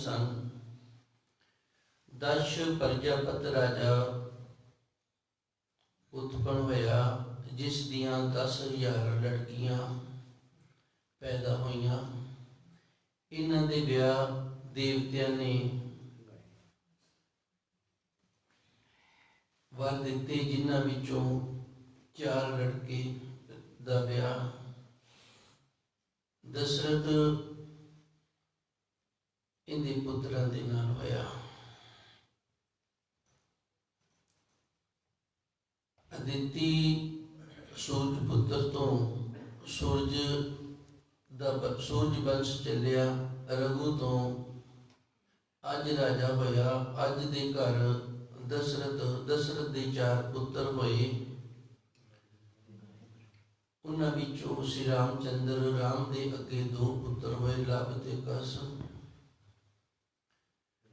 ਸਨ। ਦਸ਼ ਪ੍ਰਜਾਪਤ ਰਾਜਾ ਉਤਪਨ ਹੋਇਆ, ਜਿਸ ਦੀਆਂ 10000 ਲੜਕੀਆਂ ਪੈਦਾ ਹੋਈਆਂ। ਇਹਨਾਂ ਦੇ ਵਿਆਹ ਦੇਵਤਿਆਂ ਨੇ ਵਰ ਦਿੱਤੇ, ਜਿਨ੍ਹਾਂ ਵਿੱਚੋਂ ਚਾਰ ਲੜਕੇ ਦਾ ਵਿਆਹ। ਦਸ਼ਰਥ ਇਹਦੇ ਪੁੱਤਰਾਂ ਦੇ ਨਾਲ ਹੋਇਆ। ਅਦਿੱਤੀ ਸੂਰਜ ਪੁੱਤਰ ਤੋਂ ਸੂਰਜ ਦਾ ਸੂਰਜ ਵੰਸ਼ ਚੱਲਿਆ ਰਘੂ ਤੋਂ। ਅੱਜ ਰਾਜਾ ਹੋਇਆ। ਅੱਜ ਦੇ ਘਰ ਦਸ਼ਰਥ ਦਸ਼ਰਥ ਦੇ ਚਾਰ ਪੁੱਤਰ ਹੋਏ। ਉਹਨਾਂ ਵਿੱਚੋਂ ਸ਼੍ਰੀ ਰਾਮਚੰਦਰ, ਰਾਮ ਦੇ ਅੱਗੇ ਦੋ ਪੁੱਤਰ ਹੋਏ। ਲਵ ਤੇ ਕਸ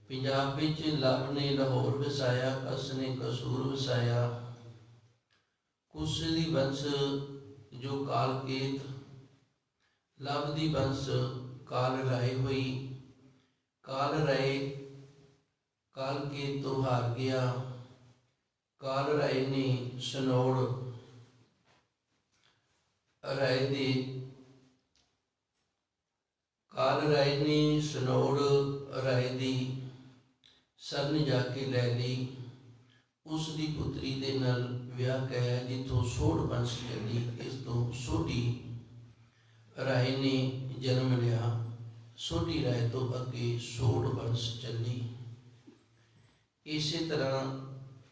ਪੰਜਾਬ ਵਿੱਚ ਲਵ ਨੇ ਲਾਹੌਰ ਵਸਾਇਆ ਕਸ ਨੇ ਕਸੂਰ ਵਸਾਇਆ। ਕੁਸ਼ ਦੀ ਵੰਸ਼ ਜੋ ਕਾਲਕੇਤ ਲਵ ਦੀ ਵੰਸ਼ ਕਾਲ ਰਾਏ ਹੋਈ। ਕਾਲ ਰਾਏ ਕਾਲਕੇਤ ਤੋਂ ਹਾਰ ਗਿਆ। ਕਾਲ ਰਾਏ ਨੇ ਸਨੋੜ, ਰਾਏ ਦੇ ਕਾਲ ਰਾਏ ਨੇ ਸਨੋੜ, ਰਾਏ ਦੀ ਸਰਨ ਜਾ ਕੇ ਲੈ ਲਈ। ਉਸ ਦੀ ਪੁੱਤਰੀ ਦੇ ਨਾਲ ਵਿਆਹ ਕਰਾਇਆ, ਜਿੱਥੋਂ ਸੋੜ ਵੰਸ਼ ਚੱਲੀ, ਇਸ ਤੋਂ ਸੋਢੀ ਰਾਏ ਨੇ ਜਨਮ ਲਿਆ। ਸੋਢੀ ਰਾਏ ਤੋਂ ਅੱਗੇ ਸੋੜ ਵੰਸ਼ ਚੱਲੀ। ਇਸੇ ਤਰ੍ਹਾਂ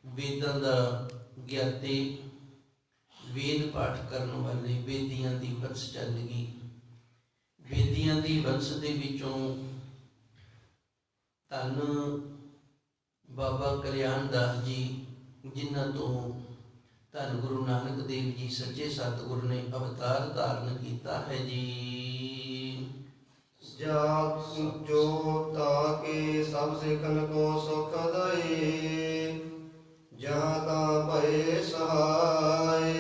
ਵੇਦਾਂ ਦਾ ਗਿਆਤੇ ਵੇਦ ਪਾਠ ਕਰਨ ਵਾਲੇ ਵੇਦੀਆਂ ਦੀ ਵੰਸ਼ ਚੱਲ ਗਈ। ਵੇਦੀਆਂ ਦੀ ਵੰਸ਼ ਦੇ ਵਿੱਚੋਂ ਧੰਨ ਬਾਬਾ ਕਲਿਆਣ ਦਾਸ ਜੀ ਜਿਨ੍ਹਾਂ ਤੋਂ ਧੰਨ ਗੁਰੂ ਨਾਨਕ ਦੇਵ ਜੀ ਸੱਚੇ ਸਤਿਗੁਰ ਨੇ ਅਵਤਾਰ ਧਾਰਨ ਕੀਤਾ ਹੈ ਜੀ। ਜਾ ਜੋ ਤਾਕੇ ਸਭ ਸਿਖਨ ਕੋ ਸੁਖ ਦਏ ਜਹਾਂ ਤਾਂ ਭਏ ਸਹਾਏ।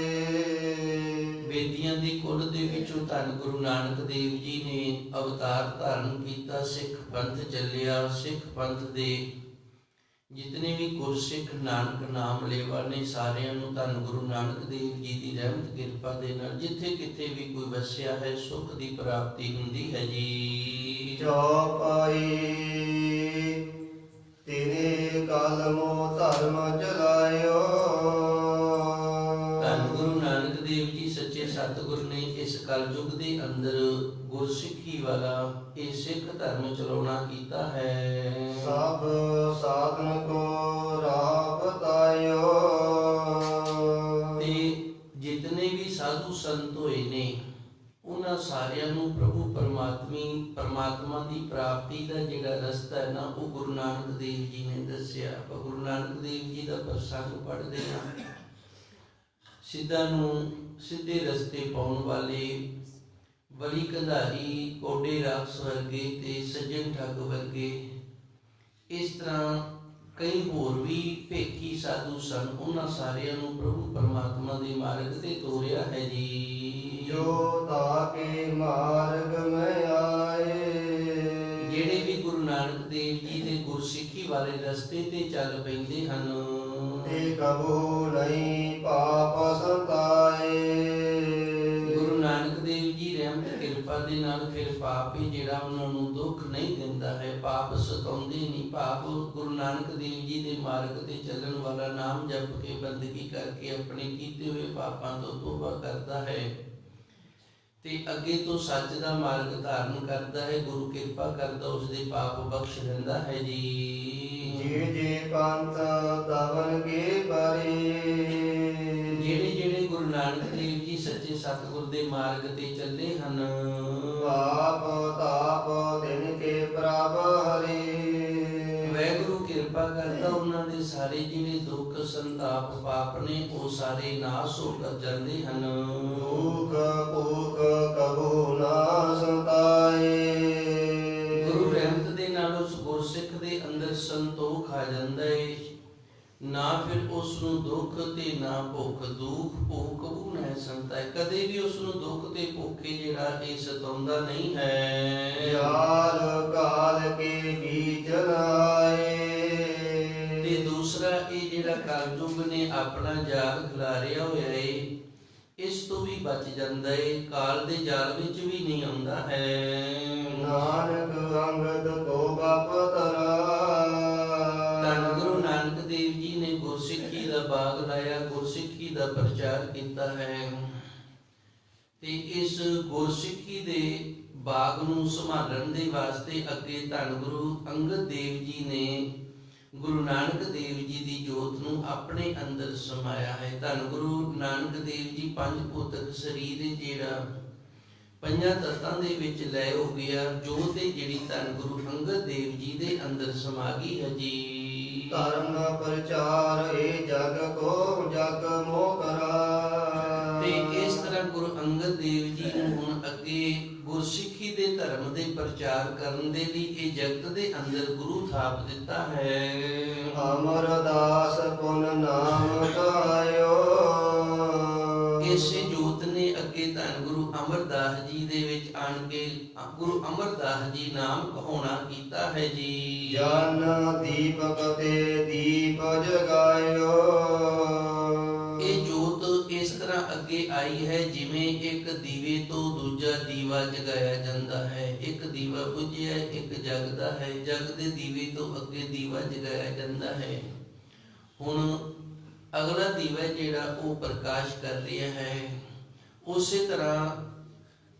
ਵੇਦੀਆਂ ਦੀ ਕੁਲ ਦੇ ਵਿੱਚੋਂ ਧੰਨ ਗੁਰੂ ਨਾਨਕ ਦੇਵ ਜੀ ਨੇ ਅਵਤਾਰ ਧਾਰਨ ਕੀਤਾ ਸਿੱਖ ਪੰਥ ਚੱਲਿਆ ਸਿੱਖ ਪੰਥ ਦੇ ਜਿਤਨੇ ਵੀ ਗੁਰਸਿੱਖ ਨਾਨਕ ਨਾਮ ਲੇਵਾ ਨੇ ਸਾਰਿਆਂ ਨੂੰ ਧੰਨ ਗੁਰੂ ਨਾਨਕ ਦੇਵ ਜੀ ਦੀ ਰਹਿਮਤ, ਕਿਰਪਾ ਦੇ ਨਾਲ ਜਿੱਥੇ ਕਿਤੇ ਵੀ ਕੋਈ ਵਸਿਆ ਹੈ, ਸੁਖ ਦੀ ਪ੍ਰਾਪਤੀ ਹੁੰਦੀ ਹੈ ਜੀ। ਜੋ ਤੇਰੇ ਕਲਮੋ ਧਰਮ ਚਲਾਇਓ ਜੀ ਸੱਚੇ ਸਤਿਗੁਰ ਨੇ ਇਸ ਕਲਯੁਗ ਦੇ ਅੰਦਰ ਗੁਰਸਿੱਖੀ ਵਾਲਾ ਇਹ ਸਿੱਖ ਧਰਮ ਚਲਾਉਣਾ ਕੀਤਾ ਹੈ। ਸਭ ਸਾਧਨ ਕੋ ਰਾਹ ਬਤਾਇਓ ਤੇ ਜਿਤਨੇ ਵੀ ਸਾਧੂ ਸੰਤ ਹੋਏ ਨੇ ਉਹਨਾਂ ਸਾਰਿਆਂ ਨੂੰ ਪ੍ਰਭੂ ਪਰਮਾਤਮੀ ਪਰਮਾਤਮਾ ਦੀ ਪ੍ਰਾਪਤੀ ਦਾ ਜਿਹੜਾ ਰਸਤਾ ਹੈ ਨਾ ਉਹ ਗੁਰੂ ਨਾਨਕ ਦੇਵ ਜੀ ਨੇ ਦੱਸਿਆ। ਆਪਾਂ ਗੁਰੂ ਨਾਨਕ ਦੇਵ ਜੀ ਦਾ ਪ੍ਰਸੰਗ ਪੜ੍ਹਦੇ ਹਾਂ। ਸਿੱਧਾ ਨੂੰ ਸਿੱਧੇ ਰਸਤੇ ਪਾਉਣ ਵਾਲੇ ਬਲੀ ਕੰਧਾਰੀ ਕੋਡੇ ਰਾਖਸ ਵਰਗੇ ਤੇ ਸੱਜਣ ਠੱਗ ਵਰਗੇ। ਇਸ ਤਰ੍ਹਾਂ ਕਈ ਹੋਰ ਵੀ ਭੇਖੀ ਸਾਧੂ ਸਨ ਉਹਨਾਂ ਸਾਰਿਆਂ ਨੂੰ ਪ੍ਰਭੂ ਪਰਮਾਤਮਾ ਦੇ ਮਾਰਗ ਤੇ ਤੋਰਿਆ ਹੈ ਜੀ। ਜੋ ਤਾਕੇ ਮਾਰਗ ਮੈਂ ਆਏ। ਜਿਹੜੇ ਵੀ ਗੁਰੂ ਨਾਨਕ ਦੇਵ ਜੀ ਵਾਲੇ ਰਸਤੇ ਤੇ ਚੱਲ ਪੈਂਦੇ ਹਨ। ਤੇ ਕਬੂ ਨਹੀਂ ਪਾਪ ਸੰਤਾਏ। ਗੁਰੂ ਨਾਨਕ ਦੇਵ ਜੀ ਰਹਿਮਤ ਕਿਰਪਾ ਦੇ ਨਾਲ ਫਿਰ ਪਾਪ ਹੀ ਜਿਹੜਾ ਉਹਨਾਂ ਨੂੰ ਦੁੱਖ ਨਹੀਂ ਦਿੰਦਾ ਹੈ ਪਾਪ ਸਤਾਉਂਦੇ ਨਹੀਂ। ਪਾਪ ਗੁਰੂ ਨਾਨਕ ਦੇਵ ਜੀ ਦੇ ਮਾਰਗ ਤੇ ਚੱਲਣ ਵਾਲਾ ਨਾਮ ਜਪ ਕੇ ਬੰਦਗੀ ਕਰਕੇ ਆਪਣੇ ਕੀਤੇ ਹੋਏ ਪਾਪਾਂ ਤੋਂ ਤੋਬਾ ਕਰਦਾ ਹੈ। ਤੇ ਅੱਗੇ ਤੋਂ ਸੱਚ ਦਾ ਮਾਰਗ ਧਾਰਨ ਕਰਦਾ ਹੈ ਗੁਰੂ ਕਿਰਪਾ ਕਰਦਾ ਉਸ ਦੇ ਪਾਪ ਬਖਸ਼ ਦਿੰਦਾ ਹੈ ਜੀ। ਜੇ ਜੇ ਪੰਥ ਤਵਨ ਕੇ ਪਰੇ। ਜਿਹੜੇ ਜਿਹੜੇ ਗੁਰੂ ਨਾਨਕ ਦੇਵ ਜੀ ਸੱਚੇ ਸਤਿਗੁਰ ਦੇ ਮਾਰਗ ਤੇ ਚੱਲੇ ਹਨ। ਪਾਪ ਤਾਪ ਦਿਨ ਕੇ ਪ੍ਰਭ ਹਰੇ। ਕਿਰਪਾ ਕਰਦਾ ਉਹਨਾਂ ਦੇ ਸਾਰੇ ਜਿਹੜੇ ਦੁੱਖ ਸੰਤਾਪ ਪਾਪ ਨੇ ਉਹ ਸਾਰੇ ਨਾਸ ਹੋ ਕਰ ਜਾਂਦੇ ਹਨ। ਦੁਖ ਭੁਖ ਕਬੂ ਨਾ ਸੰਤਾਏ। ਗੁਰੂ ਰਹਿਮਤ ਦੇ ਨਾਲ ਉਸ ਗੁਰਸਿੱਖ ਦੇ ਅੰਦਰ ਸੰਤੋਖ ਆ ਜਾਂਦਾ ਏ। ਨਾ ਫਿਰ ਉਸ ਨੂੰ ਦੁੱਖ ਤੇ ਨਾ ਭੁੱਖ ਦੁੱਖ ਭੁੱਖ ਕਬੂ ਨਾ ਸੰਤਾ ਕਦੇ ਵੀ ਉਸ ਨੂੰ ਦੁੱਖ ਤੇ ਭੁੱਖੇ ਜਿਹੜਾ ਇਹ ਸਤਾਉਂਦਾ ਨਹੀਂ ਹੈ। ਯਾਰ ਆਪਣਾ ਜਾਲ ਖਿਲਾਰਿਆ ਹੋਇਆ ਏ ਇਸ ਤੋਂ ਵੀ ਬਚ ਜਾਂਦਾ ਏ ਕਾਲ ਦੇ ਜਾਲ ਵਿੱਚ ਵੀ ਨਹੀਂ ਆਉਂਦਾ ਹੈ। ਨਾਨਕ ਅੰਗਦ ਕੋ ਬਪ ਧੰਨ ਗੁਰੂ ਨਾਨਕ ਦੇਵ ਜੀ ਨੇ ਗੁਰਸਿੱਖੀ ਦਾ ਬਾਗ ਲਾਇਆ ਗੁਰਸਿੱਖੀ ਦਾ ਪ੍ਰਚਾਰ ਕੀਤਾ ਹੈ। ਤੇ ਇਸ ਗੁਰਸਿੱਖੀ ਦੇ ਬਾਗ ਨੂੰ ਸੰਭਾਲਣ ਦੇ ਵਾਸਤੇ ਅੱਗੇ ਧੰਨ ਗੁਰੂ ਅੰਗਦ ਦੇਵ ਜੀ ਨੇ ਗੁਰੂ ਨਾਨਕ ਦੇਵ ਜੀ ਦੀ ਜੋਤ ਨੂੰ ਆਪਣੇ ਅੰਦਰ ਸਮਾਇਆ ਹੈ। ਧੰਨ ਗੁਰੂ ਨਾਨਕ ਦੇਵ ਜੀ, ਪੰਜ ਭੂਤਕ ਸਰੀਰ ਜਿਹੜਾ ਪੰਜਾਂ ਤੱਤਾਂ ਦੇ ਵਿੱਚ ਲੈ ਹੋ ਗਿਆ ਜੋਤ ਹੈ ਜਿਹੜੀ ਧੰਨ ਗੁਰੂ ਅੰਗਦ ਦੇਵ ਜੀ ਦੇ ਅੰਦਰ ਸਮਾ ਗਈ ਹੈ ਜੀ ਧਰਮ ਪ੍ਰਚਾਰ ਏ ਜਗ ਕੋ ਜਗ ਮੋ ਕਰਾ ਪ੍ਰਚਾਰ ਕਰਨ ਦੇ ਲਈ ਇਹ ਜਗਤ ਦੇ ਅੰਦਰ ਗੁਰੂ ਥਾਪ ਦਿੱਤਾ ਹੈ। ਅਮਰਦਾਸ ਪੁਨ ਨਾਮ ਗਾਇਓ ਇਸੇ ਜੋਤ ਨੇ ਅੱਗੇ ਧੰਨ ਗੁਰੂ ਅਮਰਦਾਸ ਜੀ ਦੇ ਵਿੱਚ ਆਣ ਕੇ ਗੁਰੂ ਅਮਰਦਾਸ ਜੀ ਨਾਮ ਕਹਾਉਣਾ ਕੀਤਾ ਹੈ ਜੀ। ਜਨ ਦੀਪਕ ਤੇ ਦੀਪ ਜਗਾਇਓ। ਦੀਵੇ ਤੋਂ ਦੂਜਾ ਦੀਵਾ ਜਗਾਇਆ ਜਾਂਦਾ ਹੈ। ਇੱਕ ਦੀਵਾ ਬੁਝਿਆ ਇੱਕ ਜਗਦਾ ਹੈ। ਜਗ ਦੇ ਦੀਵੇ ਤੋਂ ਅੱਗੇ ਦੀਵਾ ਜਗਾਇਆ ਜਾਂਦਾ ਹੈ। ਹੁਣ ਅਗਲਾ ਦੀਵਾ ਜਿਹੜਾ ਉਹ ਪ੍ਰਕਾਸ਼ ਕਰ ਰਿਹਾ ਹੈ। ਉਸੇ ਤਰ੍ਹਾਂ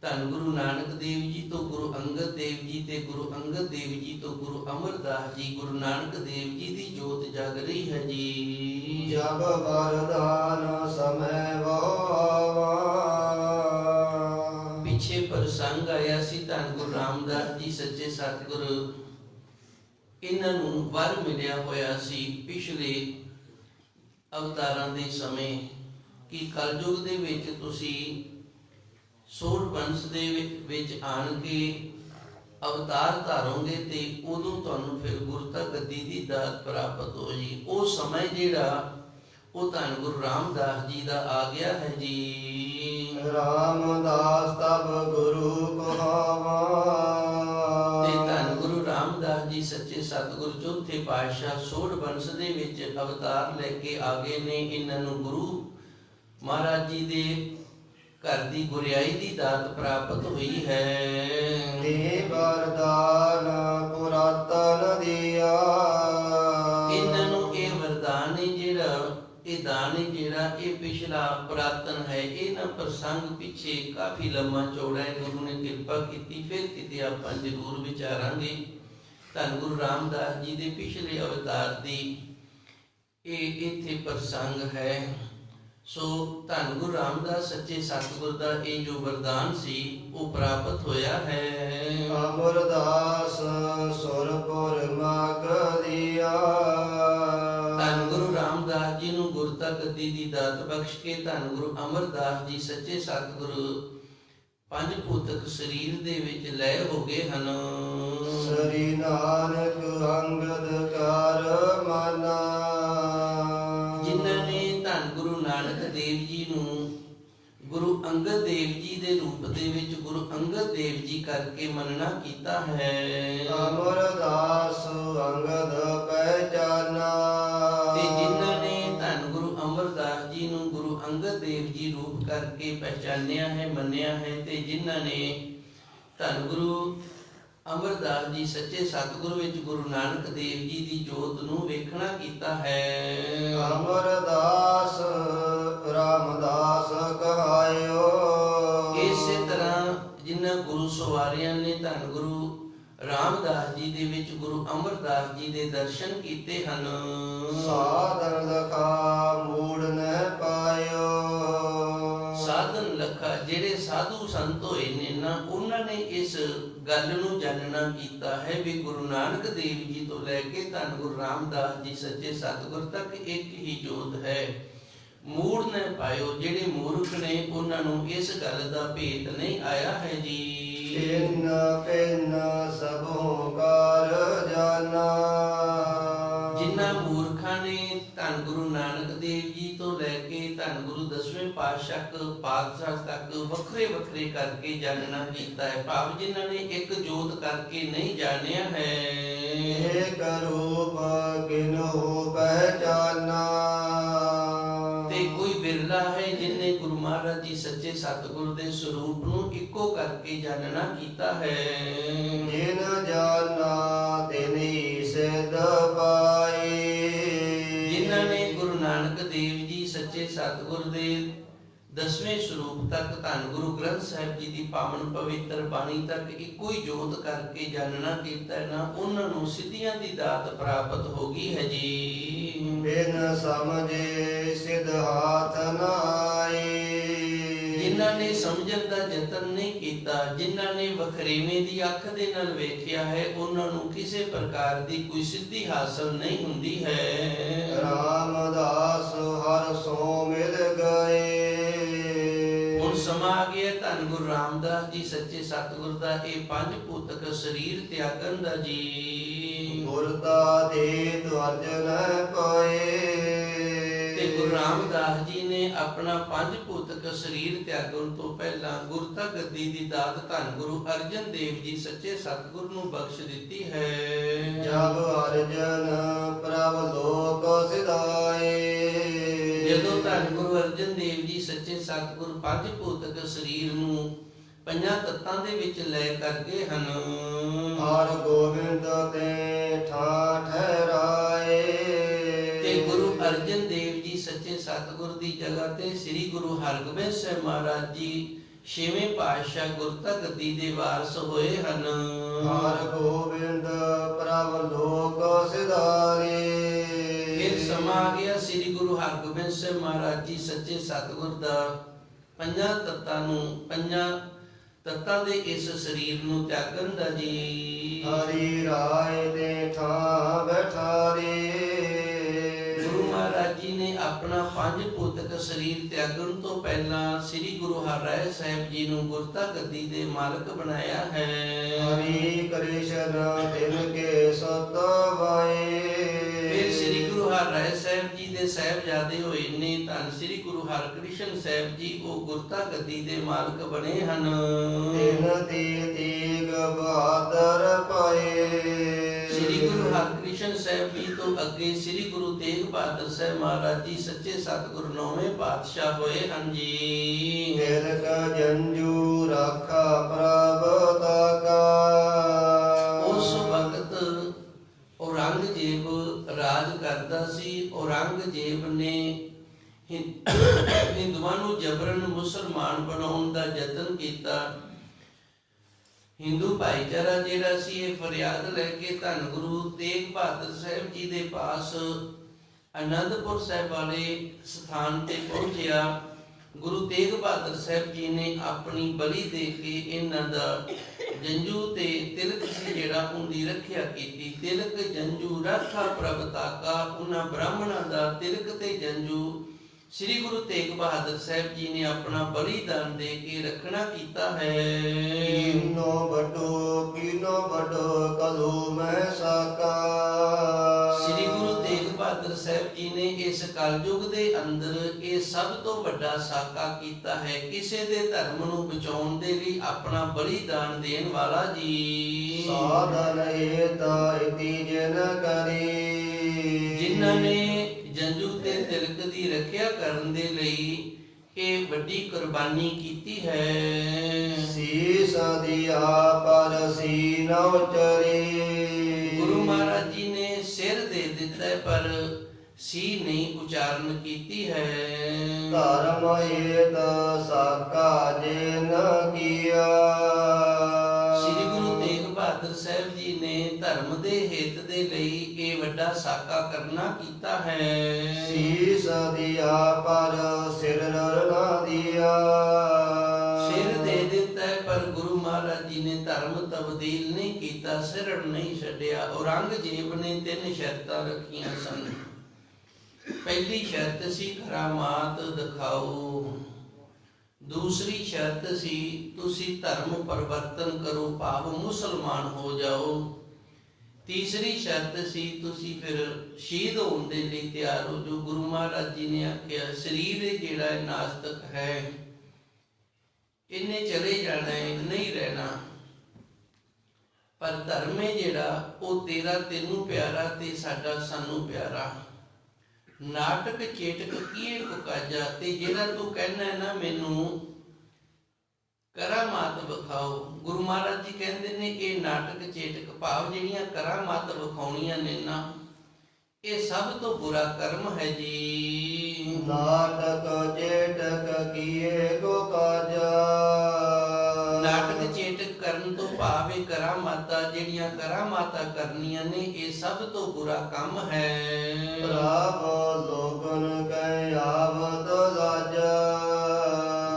ਧੰਨ ਗੁਰੂ ਨਾਨਕ ਦੇਵ ਜੀ ਤੋਂ ਗੁਰੂ ਅੰਗਦ ਦੇਵ ਜੀ ਤੇ ਗੁਰੂ ਅੰਗਦ ਦੇਵ ਜੀ ਤੋਂ ਗੁਰੂ ਅਮਰਦਾਸ ਜੀ, ਗੁਰੂ ਨਾਨਕ ਦੇਵ ਜੀ ਦੀ ਜੋਤ ਜਗ ਰਹੀ ਹੈ ਜੀ। ਜਬ ਵਰਦਾਨ ਸਮੈ ਵਾਵਾ ਸਤਿਗੁਰ, ਇਹਨਾਂ ਨੂੰ ਵਰ ਮਿਲਿਆ ਹੋਇਆ ਸੀ ਪਿਛਲੇ ਅਵਤਾਰਾਂ ਦੇ ਸਮੇਂ ਕਿ ਕਲਯੁਗ ਦੇ ਵਿੱਚ ਤੁਸੀਂ ਸੋੜ ਬੰਸ ਦੇ ਵਿੱਚ ਆਣ ਕੇ ਅਵਤਾਰ ਧਾਰੋਗੇ ਤੇ ਉਦੋਂ ਤੁਹਾਨੂੰ ਫਿਰ ਗੁਰਤਾ ਗੱਦੀ ਦੀ ਦਾਤ ਪ੍ਰਾਪਤ ਹੋ ਜੀ। ਉਹ ਸਮਾਂ ਜਿਹੜਾ ਉਹ ਧੰਨ ਗੁਰੂ ਰਾਮਦਾਸ ਜੀ ਦਾ ਆ ਗਿਆ ਹੈ ਜੀ। ਰਾਮਦਾਸ ਤਬ ਗੁਰੂ ਸਤਿਗੁਰ ਚੌਥੇ ਪਾਤਸ਼ਾਹ ਸੋਢ ਬੰਸ ਦੇ ਵਿੱਚ ਅਵਤਾਰ ਲੈ ਕੇ ਆ ਗਏ ਨੇ। ਇਹਨਾਂ ਨੂੰ ਗੁਰੂ ਮਹਾਰਾਜ ਜੀ ਦੇ ਘਰ ਦੀ ਗੁਰਿਆਈ ਦੀ ਦਾਤ ਪ੍ਰਾਪਤ ਹੋਈ ਹੈ। ਤੇ ਵਰਦਾਨ ਪੁਰਾਤਨ ਦਿਆ। ਇਹਨਾਂ ਨੂੰ ਇਹ ਵਰਦਾਨ ਹੈ ਜਿਹੜਾ ਇਹ ਦਾਨ ਹੈ ਜਿਹੜਾ ਇਹ ਪਿਛਲਾ ਪੁਰਾਤਨ ਹੈ। ਇਹ ਨਾ ਪ੍ਰਸੰਗ ਪਿੱਛੇ ਕਾਫੀ ਲੰਮਾ ਚੌੜਾ ਹੈ। ਗੁਰੂ ਨੇ ਕਿਰਪਾ ਕੀਤੀ। ਫਿਰ ਕਿਤੇ ਆਪਾਂ ਜ਼ਰੂਰ ਵਿਚਾਰਾਂਗੇ। ਧੰਨ ਗੁਰੂ ਰਾਮਦਾਸ ਜੀ ਦੇ ਪਿਛਲੇ ਅਵਤਾਰ ਦੀ ਇਹ ਇੱਥੇ ਪ੍ਰਸੰਗ ਹੈ। ਸੋ ਧੰਨ ਗੁਰੂ ਰਾਮਦਾਸ ਸੱਚੇ ਸਤਿਗੁਰ ਦਾ ਇਹ ਜੋ ਵਰਦਾਨ ਸੀ ਉਹ ਪ੍ਰਾਪਤ ਹੋਇਆ ਹੈ। ਅਮਰਦਾਸ ਸੁਰਪੁਰ ਮਗ ਦਿਆ ਧੰਨ ਗੁਰੂ ਰਾਮਦਾਸ ਜੀ ਨੂੰ ਗੁਰਤਾ ਗੱਦੀ ਦੀ ਦਾਤ ਬਖਸ਼ ਕੇ ਧੰਨ ਗੁਰੂ ਅਮਰਦਾਸ ਜੀ ਸੱਚੇ ਸਤਿਗੁਰੂ ਪੰਜ ਭੂਤਕ ਸਰੀਰ ਦੇ ਵਿੱਚ ਲੈ ਹੋ ਗਏ ਹਨ। ਸ੍ਰੀ ਨਾਨਕ ਅੰਗਦ ਕਰ ਮਨਾ। ਜਿਨ੍ਹਾਂ ਨੇ ਧੰਨ ਗੁਰੂ ਨਾਨਕ ਦੇਵ ਜੀ ਨੂੰ ਗੁਰੂ ਅੰਗਦ ਦੇਵ ਜੀ ਦੇ ਰੂਪ ਦੇ ਵਿੱਚ ਗੁਰੂ ਅੰਗਦ ਦੇਵ ਜੀ ਕਰਕੇ ਮੰਨਣਾ ਕੀਤਾ ਹੈ। ਅਮਰਦਾਸ ਅੰਗਦ ਪਹਿਚਾਨਾ। ਕਰਕੇ ਪਹਿਚਾਨਿਆ ਹੈ ਮੰਨਿਆ ਹੈ ਤੇ ਜਿਨ੍ਹਾਂ ਨੇ ਧੰਨ ਗੁਰੂ ਅਮਰਦਾਸ ਜੀ ਸੱਚੇ ਸਤਿਗੁਰੂ ਵਿੱਚ ਗੁਰੂ ਨਾਨਕ ਦੇਵ ਜੀ ਦੀ ਜੋਤ ਨੂੰ ਵੇਖਣਾ ਕੀਤਾ ਹੈ। ਅਮਰਦਾਸ ਰਾਮਦਾਸ ਕਹਾਇਓ। ਇਸੇ ਤਰ੍ਹਾਂ ਜਿਨ੍ਹਾਂ ਗੁਰੂ ਸਵਾਰਿਆਂ ਨੇ ਧੰਨ ਗੁਰੂ ਰਾਮਦਾਸ ਜੀ ਦੇ ਵਿੱਚ ਗੁਰੂ ਅਮਰਦਾਸ ਜੀ ਦੇ ਦਰਸ਼ਨ ਕੀਤੇ ਹਨ। ਸਾਧਨ ਲਖਾ ਮੂੜ ਜਿਹੜੇ ਸਾਧੂ ਸੰਤ ਹੋਏ ਨੇ ਨਾ, ਉਹਨਾਂ ਨੇ ਇਸ ਗੱਲ ਨੂੰ ਜਾਣਨਾ ਕੀਤਾ ਹੈ ਵੀ ਗੁਰੂ ਨਾਨਕ ਦੇਵ ਜੀ ਤੋਂ ਲੈ ਕੇ ਧੰਨ ਗੁਰੂ ਰਾਮਦਾਸ ਜੀ ਸੱਚੇ ਸਤਿਗੁਰ ਤੱਕ ਇੱਕ ਹੀ ਜੋਤ ਹੈ। ਮੂੜ ਨੇ ਪਾਇਓ, ਜਿਹੜੇ ਮੂਰਖ ਨੇ, ਉਹਨਾਂ ਨੂੰ ਇਸ ਗੱਲ ਦਾ ਭੇਤ ਨਹੀਂ ਆਇਆ ਹੈ ਜੀ। ਤਿੰਨ ਪਿੰਨ ਸਭੋ ਕਾਰ ਜਾਨਾ। ਪਾਤਸ਼ਾਹ ਪਾਤਸ਼ਾਹ ਤੱਕ ਵੱਖਰੇ ਵੱਖਰੇ ਕਰਕੇ ਜਾਣਨਾ ਕੀਤਾ ਹੈ। ਭਾਵ ਜਿਨ੍ਹਾਂ ਨੇ ਇੱਕ ਜੋਤ ਕਰਕੇ ਨਹੀਂ ਜਾਣਿਆ ਹੈ। ਏਕ ਰੂਪ ਕਿਨਹੁ ਪਹਿਚਾਨਾ ਤੇ ਕੋਈ ਬਿਰਲਾ ਹੈ ਜਿਨੇ ਗੁਰੂ ਮਹਾਰਾਜ ਜੀ ਸੱਚੇ ਸਤਿਗੁਰ ਦੇ ਸਰੂਪ ਨੂੰ ਇੱਕੋ ਕਰਕੇ ਜਾਣਨਾ ਕੀਤਾ ਹੈ। ਜਿਨ ਜਾਨਾ ਦਸਵੇਂ ਸਰੂਪ ਤੱਕ ਧੰਨ ਗੁਰੂ ਗ੍ਰੰਥ ਸਾਹਿਬ ਜੀ ਦੀ ਪਾਵਨ ਪਵਿੱਤਰ ਬਾਣੀ ਤੱਕ ਇੱਕੋ ਹੀ ਜੋਤ ਕਰਕੇ ਜਾਣਨਾ ਕੀਤਾ ਹੈ ਨਾ ਉਹਨਾਂ ਨੂੰ ਸਿੱਧੀਆਂ ਦੀ ਦਾਤ ਪ੍ਰਾਪਤ ਹੋ ਗਈ ਹੈ ਜੀ। ਬਿਨ ਸਮਝੇ ਸਿਧ ਹਾਥ ਨਾਈ ਜਿਨ੍ਹਾਂ ਨੇ ਸਮਝਣ ਦਾ ਯਤਨ ਨਹੀਂ ਕੀਤਾ ਜਿਨ੍ਹਾਂ ਨੇ ਵਖਰੇਵੇਂ ਦੀ ਅੱਖ ਦੇ ਨਾਲ ਵੇਖਿਆ ਹੈ ਉਹਨਾਂ ਨੂੰ ਕਿਸੇ ਪ੍ਰਕਾਰ ਦੀ ਕੋਈ ਸਿੱਧੀ ਹਾਸਲ ਨਹੀਂ ਹੁੰਦੀ ਹੈ। ਰਾਮਦਾਸ ਹਰ ਸੋ ਮਿਲ ਗਏ। ਆ ਗਿਆ ਧੰਨ ਗੁਰੂ ਰਾਮਦਾਸ ਜੀ ਸੱਚੇ ਸਤਿਗੁਰ ਦਾ ਇਹ ਪੰਜ ਭੂਤਕ ਸਰੀਰ ਤਿਆਗਣ ਦਾ ਜੀ। ਗੁਰਦਾ ਦੇ ਅਰਜਨ ਪਾਏ। ਤੇ ਗੁਰੂ ਰਾਮਦਾਸ ਜੀ ਨੇ ਆਪਣਾ ਪੰਜ ਭੂਤਕ ਸਰੀਰ ਤਿਆਗਣ ਤੋਂ ਪਹਿਲਾਂ ਗੁਰਤਾ ਗੱਦੀ ਦੀ ਦਾਤ ਧੰਨ ਗੁਰੂ ਅਰਜਨ ਦੇਵ ਜੀ ਸੱਚੇ ਸਤਿਗੁਰ ਨੂੰ ਬਖਸ਼ ਦਿੱਤੀ ਹੈ। ਜਬ ਅਰਜਨ ਪ੍ਰਭ ਲੋਕ ਸਿਧਾਏ। ਜਦੋਂ ਧੰਨ ਗੁਰੂ ਅਰਜਨ ਦੇਵ ਜੀ ਸੱਚੇ ਸਤਿਗੁਰ ਪੰਜ ਭੂਤਕ ਸਰੀਰ ਨੂੰ ਪੰਜਾਂ ਤੱਤਾਂ ਦੇ ਵਿੱਚ ਲੈ ਕਰ ਗਏ ਹਨ ਹਰ ਗੋਬਿੰਦ ਤੇ ਠਾ ਠਹਿਰਾਏ। ਤੇ ਗੁਰੂ ਅਰਜਨ ਦੇਵ ਜੀ ਸੱਚੇ ਸਤਿਗੁਰ ਦੀ ਜਗ੍ਹਾ ਤੇ ਸ੍ਰੀ ਗੁਰੂ ਹਰਗੋਬਿੰਦ ਸਾਹਿਬ ਮਹਾਰਾਜ ਜੀ ਛੇਵੇਂ ਪਾਤਸ਼ਾਹ ਗੁਰਤਾ ਗੱਦੀ ਦੇ ਵਾਰਸ ਹੋਏ ਹਨ। ਹਰ ਗੋਬਿੰਦ ਪ੍ਰਭ ਲੋਕ ਸਿਧਾਰੇ। ਸਮਾਂ ਆ ਗਿਆ ਸ੍ਰੀ ਗੁਰੂ ਹਰਗੋਬਿੰਦ ਸਾਹਿਬ ਮਹਾਰਾਜ ਜੀ ਸੱਚੇ ਸਤਿਗੁਰ ਦਾ ਪੰਜਾਂ ਤੱਤਾਂ ਨੂੰ ਪੰਜਾਂ ਤੱਤਾਂ ਦੇ ਇਸ ਸਰੀਰ ਨੂੰ ਤਿਆਗਣ ਦਾ ਜੀ। ਹਰੀ ਰਾਏ ਦੇ ਠਾ ਬੈਠਾਰੇ ਗੁਰੂ ਮਹਾਰਾਜ ਜੀ ਨੇ ਆਪਣਾ ਪੰਜ ਪੁੱਤਕ ਸਰੀਰ ਤਿਆਗਣ ਤੋਂ ਪਹਿਲਾਂ ਸ੍ਰੀ ਗੁਰੂ ਹਰਿ ਸਾਹਿਬ ਜੀ ਨੂੰ ਗੁਰਤਾ ਗੱਦੀ ਦੇ ਮਾਲਕ ਬਣਾਇਆ ਹੈ। ਹਰੀ ਕ੍ਰਿਸ਼ਨ ਤਿਨ ਕੇ ਸਤ ਵਾਏ। ਫਿਰ ਹਰਿ ਸਾਹਿਬ ਜੀ ਦੇ ਸਾਹਿਬਜ਼ਾਦੇ ਹੋਏ ਨੇ ਧੰਨ ਸ੍ਰੀ ਗੁਰੂ ਹਰਕ੍ਰਿਸ਼ਨ ਸਾਹਿਬ ਜੀ ਉਹ ਗੁਰਤਾ ਗੱਦੀ ਦੇ ਮਾਲਕ ਬਣੇ ਹਨ। ਤਿਨ ਦੀ ਤੀਗ ਬਹਾਦਰ ਪਾਏ। ਸ੍ਰੀ ਗੁਰੂ ਹਰਕ੍ਰਿਸ਼ਨ ਸਾਹਿਬ ਜੀ ਤੋਂ ਅੱਗੇ ਸ੍ਰੀ ਗੁਰੂ ਤੇਗ ਬਹਾਦਰ ਸਾਹਿਬ ਮਹਾਰਾਜ ਜੀ ਸੱਚੇ ਸਤਿਗੁਰੂ ਨੌਵੇਂ ਪਾਤਸ਼ਾਹ ਹੋਏ ਹਨ ਜੀ। ਤਿਲਕ ਜੰਜੂ ਰਾਖਾ ਪ੍ਰਭ ਤਾਕਾ। ਔਰੰਗਜ਼ੇਬ ਨੇ ਹਿੰਦੂਆਂ ਨੂੰ ਜਬਰਨ ਮੁਸਲਮਾਨ ਬਣਾਉਣ ਦਾ ਯਤਨ ਕੀਤਾ। ਹਿੰਦੂ ਭਾਈਚਾਰਾ ਜਿਹੜਾ ਸੀ, ਇਹ ਫਰਿਆਦ ਲੈ ਕੇ ਧੰਨ ਗੁਰੂ ਤੇਗ ਬਹਾਦਰ ਸਾਹਿਬ ਜੀ ਦੇ ਪਾਸ ਅਨੰਦਪੁਰ ਸਾਹਿਬ ਵਾਲੇ ਸਥਾਨ ਤੇ ਪਹੁੰਚਿਆ। ਗੁਰੂ ਤੇਗ ਬਹਾਦਰ ਸਾਹਿਬ ਜੀ ਨੇ ਆਪਣੀ ਬਲੀ ਦੇ ਕੇ ਇਹਨਾਂ ਦਾ ਜੰਜੂ ਤੇ ਤਿਲਕ ਸੀ ਜਿਹੜਾ ਉਹਦੀ ਰੱਖਿਆ ਕੀਤੀ। ਤਿਲਕ, ਜੰਜੂ, ਰੱਖਾ ਪ੍ਰਭ ਤਾਕਾ, ਉਹਨਾਂ ਬ੍ਰਾਹਮਣਾਂ ਦਾ ਤਿਲਕ ਤੇ ਜੰਜੂ ਸ੍ਰੀ ਗੁਰੂ ਤੇਗ ਬਹਾਦਰ ਸਾਹਿਬ ਜੀ ਨੇ ਆਪਣਾ ਬਲੀਦਾਨ ਦੇ ਕੇ ਰੱਖਣਾ ਕੀਤਾ ਹੈ। ਕੀਨੋ ਵੱਡੋ ਕੀਨੋ ਵੱਡੋ ਕਲੂ ਮੈਂ ਸਾਕਾ? ਸਾਹਿਬ ਜੀ ਨੇ ਇਸ ਕਲਯੁਗ ਦੇ ਅੰਦਰ ਇਹ ਸਭ ਤੋਂ ਵੱਡਾ ਸਾਕਾ ਕੀਤਾ ਹੈ। ਕਿਸੇ ਦੇ ਧਰਮ ਨੂੰ ਬਚਾਉਣ ਦੇ ਲਈ ਆਪਣਾ ਬਲੀਦਾਨ ਦੇਣ ਵਾਲਾ ਜੀ। ਸਾਧਨ ਏਤਾ ਇਤੀ ਜਨ ਕਰੀ। ਜਿਨ੍ਹਾਂ ਨੇ ਜੰਜੂ ਤੇ ਤਿਲਕ ਦੀ ਰੱਖਿਆ ਕਰਨ ਦੇ ਲਈ ਇਹ ਵੱਡੀ ਕੁਰਬਾਨੀ ਕੀਤੀ ਹੈ। ਸੀਸ ਦਿਆ ਪਰ ਸੀਨੋ ਚਰੀ ਗੁਰੂ ਮਹਾਰਾਜ ਜੀ ਨੇ ਸਿਰ ਦੇ ਦਿੱਤਾ ਪਰ ਸੀ ਨਹੀਂ ਉਚਾਰਨ ਕੀਤੀ ਹੈ। ਧਰਮ ਏਤ ਸਾਕਾ ਜਿਨ ਕੀਆ। ਸ੍ਰੀ ਗੁਰੂ ਤੇਗ ਬਹਾਦਰ ਸਾਹਿਬ ਜੀ ਨੇ ਧਰਮ ਦੇ ਹਿੱਤ ਦੇ ਲਈ ਇਹ ਵੱਡਾ ਸਾਕਾ ਕਰਨਾ ਕੀਤਾ ਹੈ। ਸੀਸ ਦਿਆ ਪਰ ਸਿਰ ਨਰ ਨਾ ਦਿਆ। ਸਿਰ ਦੇ ਦਿੱਤਾ ਪਰ ਗੁਰੂ ਮਹਾਰਾਜ ਜੀ ਨੇ ਧਰਮ ਤਵ ਸਿਰੜ ਨਹੀਂ ਛੱਡਿਆ। ਔਰੰਗਜ਼ੇਬ ਨੇ ਤਿੰਨ ਸ਼ਰਤਾਂ ਰੱਖੀਆਂ ਸਨ। ਪਹਿਲੀ ਸ਼ਰਤ ਸੀ ਕਰਾਮਾਤ ਦਿਖਾਓ। ਦੂਸਰੀ ਸ਼ਰਤ ਸੀ ਤੁਸੀਂ ਧਰਮ ਪਰਿਵਰਤਨ ਕਰੋ, ਭਾਵ ਮੁਸਲਮਾਨ ਹੋ ਜਾਓ। ਤੀਸਰੀ ਸ਼ਰਤ ਸੀ ਤੁਸੀਂ ਫਿਰ ਸ਼ਹੀਦ ਹੋਣ ਦੇ ਲਈ ਤਿਆਰ ਹੋ ਜੋ ਗੁਰੂ ਮਹਾਰਾਜ ਜੀ ਨੇ ਆਖਿਆ, ਸਰੀਰ ਜਿਹੜਾ ਹੈ? ਨਾਸਤਕ ਹੈ। ਇਹਨੇ ਚਲੇ ਜਾਣਾ ਹੈ ਨਹੀਂ ਰਹਿਣਾ। ਪਰ ਧਰਮ ਹੈ ਜਿਹੜਾ, ਉਹ ਤੇਰਾ ਤੈਨੂੰ ਪਿਆਰਾ ਤੇ ਸਾਡਾ ਸਾਨੂੰ ਪਿਆਰਾ। ਨਾਟਕ ਚੇਟਕ ਕੀਏ ਕੁਕਾਜਾ ਤੇ ਜਿਹੜਾ ਤੂੰ ਕਹਿਣਾ ਹੈ ਨਾ ਮੈਨੂੰ, ਕਰਾਮਾਤ ਵਿਖਾਓ। ਗੁਰੂ ਮਹਾਰਾਜ ਜੀ ਕਹਿੰਦੇ ਨੇ, ਇਹ ਨਾਟਕ ਚੇਟਕ ਭਾਵ ਜਿਹੜੀਆਂ ਕਰਾਮਾਤ ਵਿਖਾਉਣੀਆਂ ਨੇ ਨਾ, ਇਹ ਸਭ ਤੋਂ ਬੁਰਾ ਕਰਮ ਹੈ ਜੀ। ਨਾਟਕ ਚੇਟਕ ਕੀਏ ਗੋ ਕਾਜਾ ਕਰਾਮਾਤਾਂ ਜਿਹੜੀਆਂ ਕਰਾਮਾਤਾਂ ਕਰਨੀਆਂ ਨੇ ਇਹ ਸਭ ਤੋਂ ਬੁਰਾ ਕੰਮ ਹੈ। ਪ੍ਰਭ ਲੋਗਨ ਕੈ ਆਵਤ ਲਾਜਾ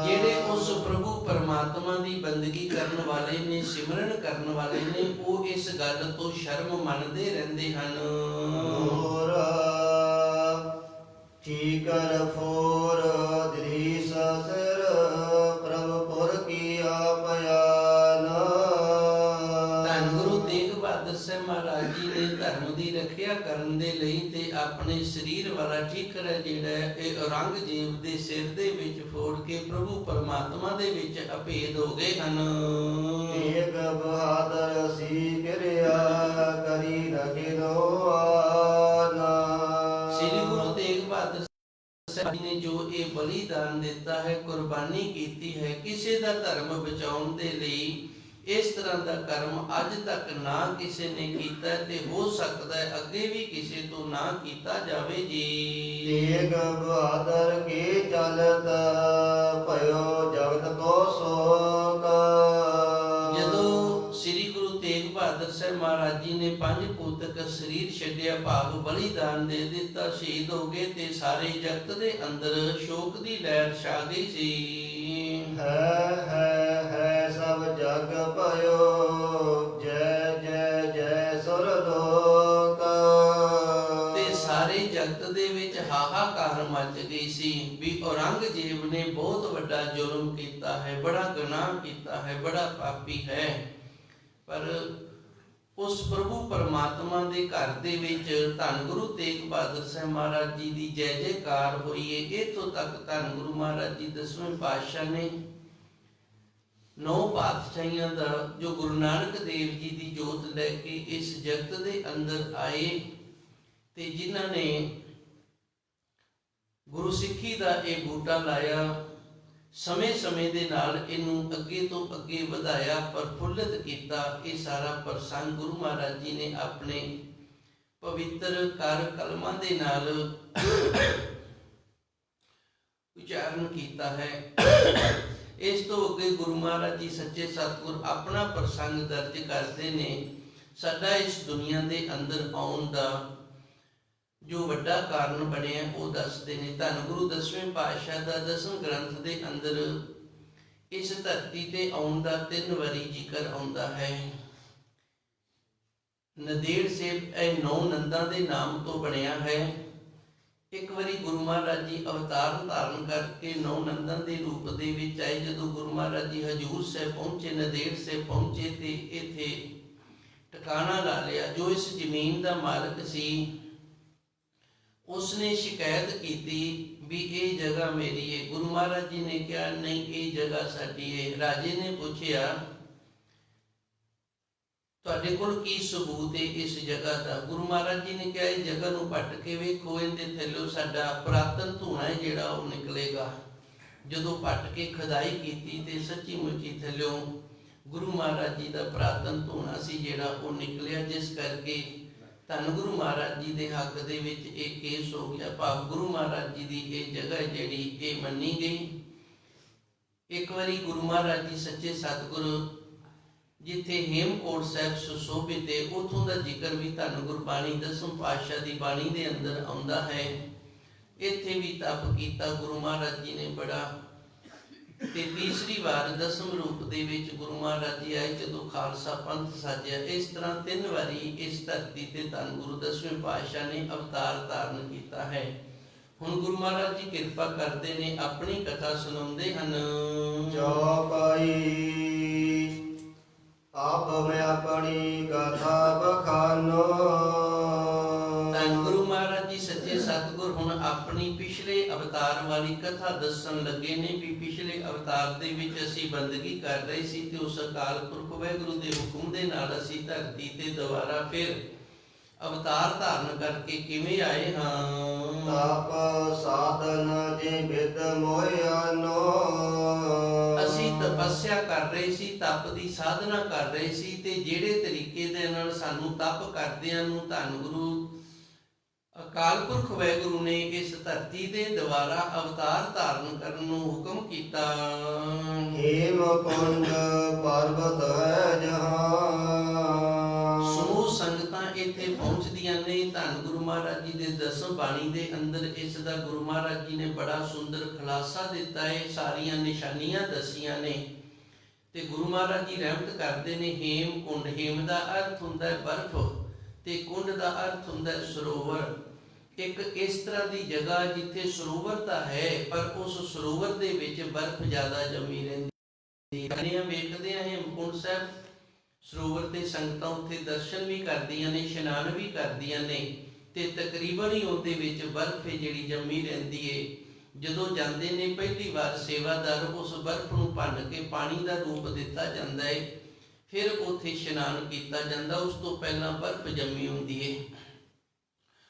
ਜਿਹੜੇ ਉਸ ਪ੍ਰਭੂ ਪਰਮਾਤਮਾ ਦੀ ਬੰਦਗੀ ਕਰਨ ਵਾਲੇ ਨੇ ਸਿਮਰਨ ਕਰਨ ਵਾਲੇ ਨੇ ਉਹ ਇਸ ਗੱਲ ਤੋਂ ਸ਼ਰਮ ਮੰਨਦੇ ਰਹਿੰਦੇ ਹਨ। ਹੋਰ ਠੀਕਰ ਫੋਰ ਹੈ, ਇਹ ਔਰੰਗਜ਼ੇਬ ਦੇ ਸਿਰ ਦੇ ਵਿੱਚ ਫੋੜ ਕੇ ਪ੍ਰਭੂ ਪਰਮਾਤਮਾ ਦੇ ਵਿੱਚ ਅਭੇਦ ਹੋ ਗਏ ਹਨ। ਏਕ ਬਹਾਦਰ ਸੀ ਕਿਰਿਆ ਕਰੀ ਰਖਿਨੋ ਆਨਾ ਸ੍ਰੀ ਗੁਰੂ ਤੇਗ ਬਹਾਦਰ ਸਾਹਿਬ ਨੇ ਜੋ ਇਹ ਬਲੀਦਾਨ ਦਿੱਤਾ ਹੈ ਕੁਰਬਾਨੀ ਕੀਤੀ ਹੈ ਕਿਸੇ ਦਾ ਧਰਮ ਬਚਾਉਣ ਦੇ ਲਈ ਇਸ ਤਰ੍ਹਾਂ ਦਾ ਕਰਮ ਅੱਜ ਤੱਕ ਨਾ ਕਿਸੇ ਨੇ ਕੀਤਾ ਤੇ ਹੋ ਸਕਦਾ ਹੈ ਅੱਗੇ ਵੀ ਕਿਸੇ ਤੋਂ ਨਾ ਕੀਤਾ ਜਾਵੇ ਜੀ। ਏਕ ਬਹਾਦਰ ਕੀ ਚਲਤ? ਭਇਓ ਜਗਤ ਕੋ ਸੋਕ ਜਦੋਂ ਸ੍ਰੀ ਗੁਰੂ ਤੇਗ ਬਹਾਦਰ ਸਾਹਿਬ ਮਹਾਰਾਜ ਜੀ ਨੇ ਪੰਜ ਸਰੀਰ ਛੱਡਿਆ ਭਾਵ ਬਲੀਦਾਨ ਦੇ ਦਿੱਤਾ। ਸ਼ਹੀਦ ਹੋ ਗਏ ਤੇ ਸਾਰੇ ਜਗਤ ਦੇ ਅੰਦਰ ਸ਼ੋਕ ਦੀ ਲਹਿਰ ਛਾ ਗਈ ਸੀ। ਹੈ ਹੈ ਹੈ ਸਭ ਜਗ ਭਇਓ। ਜੈ ਜੈ ਜੈ ਸੁਰਲੋਕ ਤੇ ਸਾਰੇ ਜਗਤ ਦੇ ਵਿੱਚ ਹਾਹਾਕਾਰ ਮਚ ਗਈ ਸੀ ਵੀ ਔਰੰਗਜ਼ੇਬ ਨੇ ਬਹੁਤ ਵੱਡਾ ਜੁਰਮ ਕੀਤਾ ਹੈ ਬੜਾ ਗੁਨਾਹ ਕੀਤਾ ਹੈ ਬੜਾ ਪਾਪੀ ਹੈ। ਪਰ ਉਸ ਪ੍ਰਭੂ ਪਰਮਾਤਮਾ ਦੇ ਘਰ ਦੇ ਵਿੱਚ ਧੰਨ ਗੁਰੂ ਤੇਗ ਬਹਾਦਰ ਸਾਹਿਬ ਮਹਾਰਾਜ ਜੀ ਦੀ ਜੈ ਜੈਕਾਰ ਹੋਈ ਹੈ ਇਥੋਂ ਤੱਕ ਧੰਨ ਗੁਰੂ ਮਹਾਰਾਜ ਜੀ ਦਸਵੇਂ ਪਾਤਸ਼ਾਹ ਨੇ ਨੌ ਪਾਤਸ਼ਾਹੀਆਂ ਦਾ ਜੋ ਗੁਰੂ ਨਾਨਕ ਦੇਵ ਜੀ ਦੀ ਜੋਤ ਲੈ ਕੇ ਇਸ ਜਗਤ ਦੇ ਅੰਦਰ ਆਏ ਤੇ ਜਿਨ੍ਹਾਂ ਨੇ ਗੁਰੂ ਸਿੱਖੀ ਦਾ ਇਹ ਬੂਟਾ ਲਾਇਆ ਸਮੇਂ-ਸਮੇਂ ਦੇ ਨਾਲ ਇਹਨੂੰ ਅੱਗੇ ਤੋਂ ਅੱਗੇ ਵਧਾਇਆ ਪ੍ਰਫੁੱਲਤ ਕੀਤਾ, ਇਹ ਸਾਰਾ ਪ੍ਰਸੰਗ ਗੁਰੂ ਮਹਾਰਾਜ ਜੀ ਨੇ ਆਪਣੇ ਪਵਿੱਤਰ ਕਰ ਕਲਮਾਂ ਦੇ ਨਾਲ ਉਚਾਰਨ ਕੀਤਾ ਹੈ। ਇਸ ਤੋਂ ਅੱਗੇ ਗੁਰੂ ਮਹਾਰਾਜ ਜੀ ਸੱਚੇ ਸਤਿਗੁਰ ਆਪਣਾ ਪ੍ਰਸੰਗ ਦਰਜ ਕਰਦੇ ਨੇ, ਸਾਡਾ ਇਸ ਦੁਨੀਆ ਦੇ ਅੰਦਰ ਆਉਣ ਦਾ ਜੋ ਵੱਡਾ ਕਾਰਨ ਬਣਿਆ, ਉਹ ਦੱਸਦੇ ਨੇ, ਧੰਨ ਗੁਰੂ ਦਸਵੇਂ ਪਾਤਸ਼ਾਹ ਦਾ ਦਸਮ ਗ੍ਰੰਥ ਦੇ ਅੰਦਰ ਇਸ ਧਰਤੀ ਤੇ ਆਉਣ ਦਾ ਤਿੰਨ ਵਾਰੀ ਜ਼ਿਕਰ ਆਉਂਦਾ ਹੈ। ਨਦੇੜ ਸੇਬ ਇਹ ਨੌ ਨੰਦਾਂ ਦੇ ਨਾਮ ਤੋਂ ਬਣਿਆ ਹੈ। ਇੱਕ ਵਾਰੀ ਗੁਰੂ ਮਹਾਰਾਜ ਜੀ ਅਵਤਾਰ ਧਾਰਨ ਕਰਕੇ ਨੌ ਨੰਦਾਂ ਦੇ ਰੂਪ ਦੇ ਵਿੱਚ ਆਏ। ਜਦੋਂ ਗੁਰੂ ਮਹਾਰਾਜ ਜੀ ਹਜੂਰ ਸਾਹਿਬ ਪਹੁੰਚੇ, ਨਦੇੜ ਸਾਹਿਬ ਪਹੁੰਚੇ ਤੇ ਇੱਥੇ ਟਿਕਾਣਾ ਲਾ ਲਿਆ। ਜੋ ਇਸ ਜ਼ਮੀਨ ਦਾ ਮਾਲਕ ਸੀ ਉਸਨੇ ਸ਼ਿਕਾਇਤ ਕੀਤੀ ਵੀ ਇਹ ਜਗ੍ਹਾ ਮੇਰੀ ਹੈ ਗੁਰੂ ਮਹਾਰਾਜ ਜੀ ਨੇ ਕਿਹਾ, ਨਹੀਂ, ਇਹ ਜਗ੍ਹਾ ਸਾਡੀ ਹੈ ਰਾਜੇ ਨੇ ਪੁੱਛਿਆ, ਤੁਹਾਡੇ ਕੋਲ ਕੀ ਸਬੂਤ ਹੈ ਇਸ ਜਗ੍ਹਾ ਦਾ? ਗੁਰੂ ਮਹਾਰਾਜ ਜੀ ਨੇ ਕਿਹਾ, ਇਹ ਜਗ੍ਹਾ ਨੂੰ ਪੱਟ ਕੇ ਵੇਖੋ, ਇਹਦੇ ਥੱਲੇ ਸਾਡਾ ਪੁਰਾਤਨ ਧੂਣਾ ਹੈ ਜਿਹੜਾ ਉਹ ਨਿਕਲੇਗਾ। ਜਦੋਂ ਪੱਟ ਕੇ ਖਦਾਈ ਕੀਤੀ ਤੇ ਸੱਚੀ ਮੁੱਚੀ ਥੱਲਿਓਂ ਗੁਰੂ ਮਹਾਰਾਜ ਜੀ ਦਾ ਪੁਰਾਤਨ ਧੂਣਾ ਸੀ ਜਿਹੜਾ ਉਹ ਨਿਕਲਿਆ, ਜਿਸ ਕਰਕੇ ਧੰਨ ਗੁਰੂ ਮਹਾਰਾਜ ਜੀ ਦੇ ਹੱਕ ਦੇ ਵਿੱਚ ਇਹ ਕੇਸ ਹੋ ਗਿਆ। ਭਾਵ ਗੁਰੂ ਮਹਾਰਾਜ ਜੀ ਦੀ ਇਹ ਜਗ੍ਹਾ ਜਿਹੜੀ ਇਹ ਮੰਨੀ ਗਈ। ਇੱਕ ਵਾਰੀ ਗੁਰੂ ਮਹਾਰਾਜ ਜੀ ਸੱਚੇ ਸਤਿਗੁਰੂ ਜਿੱਥੇ ਹੇਮਕੋਟ ਸਾਹਿਬ ਸੁਸ਼ੋਭਿਤ ਹੈ, ਉਥੋਂ ਦਾ ਜ਼ਿਕਰ ਵੀ ਧੰਨ ਗੁਰਬਾਣੀ ਦਸਮ ਪਾਤਸ਼ਾਹ ਦੀ ਬਾਣੀ ਦੇ ਅੰਦਰ ਆਉਂਦਾ ਹੈ। ਇੱਥੇ ਵੀ ਤਪ ਕੀਤਾ। ਗੁਰੂ ਮਹਾਰਾਜ ਜੀ ਨੇ ਬੜਾ ਤੇ ਤੀਸਰੀ ਵਾਰ ਦਸਮ ਰੂਪ ਦੇ ਵਿੱਚ ਗੁਰੂ ਮਹਾਰਾਜ ਜੀ ਆਏ, ਜਦੋਂ ਖਾਲਸਾ ਪੰਥ ਸਾਜਿਆ, ਇਸ ਤਰ੍ਹਾਂ ਤਿੰਨ ਵਾਰੀ ਇਸ ਧਰਤੀ ਤੇ ਧੰਨ ਗੁਰੂ ਦਸਵੇਂ ਪਾਤਸ਼ਾਹ ਨੇ ਅਵਤਾਰ ਧਾਰਨ ਕੀਤਾ ਹੈ। ਹੁਣ ਗੁਰੂ ਮਹਾਰਾਜ ਜੀ ਕਿਰਪਾ ਕਰਦੇ ਨੇ, ਆਪਣੀ ਕਥਾ ਸੁਣਾਉਂਦੇ ਹਨ। ਜੋ ਪਾਈ ਆਪ ਮੈਂ ਆਪਣੀ ਕਥਾ ਬਖਾਨੋ। ਅਵਤਾਰ ਵਾਲੀ ਕਥਾ ਦੱਸਣ ਲੱਗੇ ਨੇ ਵੀ ਪਿਛਲੇ ਅਵਤਾਰ ਦੇ ਵਿੱਚ ਅਸੀਂ ਬੰਦਗੀ ਕਰ ਰਹੇ ਸੀ ਤੇ ਉਸ ਅਕਾਲ ਪੁਰਖ ਵਾਹਿਗੁਰੂ ਦੇ ਹੁਕਮ ਦੇ ਨਾਲ ਅਸੀਂ ਧਰਤੀ ਤੇ ਦੁਬਾਰਾ ਫਿਰ ਅਵਤਾਰ ਧਾਰਨ ਕਰਕੇ ਕਿਵੇਂ ਆਏ ਹਾਂ? ਤਾਪ ਸਾਧਨ ਜੇ ਬਿਦ ਮੋਇਆਨੋ ਅਸੀਂ ਤਪੱਸਿਆ ਕਰ ਰਹੇ ਸੀ ਤਪ ਦੀ ਸਾਧਨਾ ਕਰ ਰਹੇ ਸੀ ਤੇ ਜਿਹੜੇ ਤਰੀਕੇ ਦੇ ਨਾਲ ਸਾਨੂੰ ਤਪ ਕਰਦਿਆਂ ਨੂੰ ਧੰਨ ਗੁਰੂ ਅਕਾਲ ਪੁਰਖ ਵਾਹਿਗੁਰੂ ਨੇ ਇਸ ਧਰਤੀ ਦੇ ਦੁਆਰਾ ਅਵਤਾਰ ਧਾਰਨ ਕਰਨ ਨੂੰ ਹੁਕਮ ਕੀਤਾ। ਹੇਮ ਕੁੰਡ ਪਰਬਤ ਹੈ ਜਹਾਂ ਸਮੂਹ ਸੰਗਤਾਂ ਇੱਥੇ ਪਹੁੰਚਦੀਆਂ ਨੇ। ਧੰਨ ਗੁਰੂ ਮਹਾਰਾਜ ਜੀ ਦੇ ਦਸਮ ਬਾਣੀ ਦੇ ਅੰਦਰ ਇਸ ਦਾ ਗੁਰੂ ਮਹਾਰਾਜ ਜੀ ਨੇ ਬੜਾ ਸੁੰਦਰ ਖੁਲਾਸਾ ਦਿੱਤਾ ਹੈ। ਸਾਰੀਆਂ ਨਿਸ਼ਾਨੀਆਂ ਦਸੀਆਂ ਨੇ। ਤੇ ਗੁਰੂ ਮਹਾਰਾਜ ਜੀ ਰਹਿਮਤ ਕਰਦੇ ਨੇ। ਹੇਮ ਕੁੰਡ ਹੇਮ ਦਾ ਅਰਥ ਹੁੰਦਾ ਹੈ ਬਰਫ਼। ਤੇ ਕੁੰਡ ਦਾ ਅਰਥ ਹੁੰਦਾ ਹੈ ਸਰੋਵਰ। ਇੱਕ ਇਸ ਤਰ੍ਹਾਂ ਦੀ ਜਗ੍ਹਾ ਜਿੱਥੇ ਸਰੋਵਰ ਤਾਂ ਹੈ, ਪਰ ਉਸ ਸਰੋਵਰ ਦੇ ਵਿੱਚ ਬਰਫ਼ ਜ਼ਿਆਦਾ ਜੰਮੀ ਰਹਿੰਦੀ ਹੈ। ਵੇਖਦੇ ਹਾਂ ਹੇਮਕੁੰਡ ਸਾਹਿਬ ਸਰੋਵਰ ਤੇ ਸੰਗਤਾਂ ਉੱਥੇ ਦਰਸ਼ਨ ਵੀ ਕਰਦੀਆਂ ਨੇ, ਇਸ਼ਨਾਨ ਵੀ ਕਰਦੀਆਂ ਨੇ ਤੇ ਤਕਰੀਬਨ ਹੀ ਉਹਦੇ ਵਿੱਚ ਬਰਫ਼ ਜਿਹੜੀ ਜੰਮੀ ਰਹਿੰਦੀ ਏ ਜਦੋਂ ਜਾਂਦੇ ਨੇ, ਪਹਿਲੀ ਵਾਰ ਸੇਵਾਦਾਰ ਉਸ ਬਰਫ਼ ਨੂੰ ਭੰਨ ਕੇ ਪਾਣੀ ਦਾ ਰੂਪ ਦਿੱਤਾ ਜਾਂਦਾ ਏ ਫਿਰ ਉੱਥੇ ਇਸ਼ਨਾਨ ਕੀਤਾ ਜਾਂਦਾ ਉਸ ਤੋਂ ਪਹਿਲਾਂ ਬਰਫ਼ ਜੰਮੀ ਹੁੰਦੀ ਏ।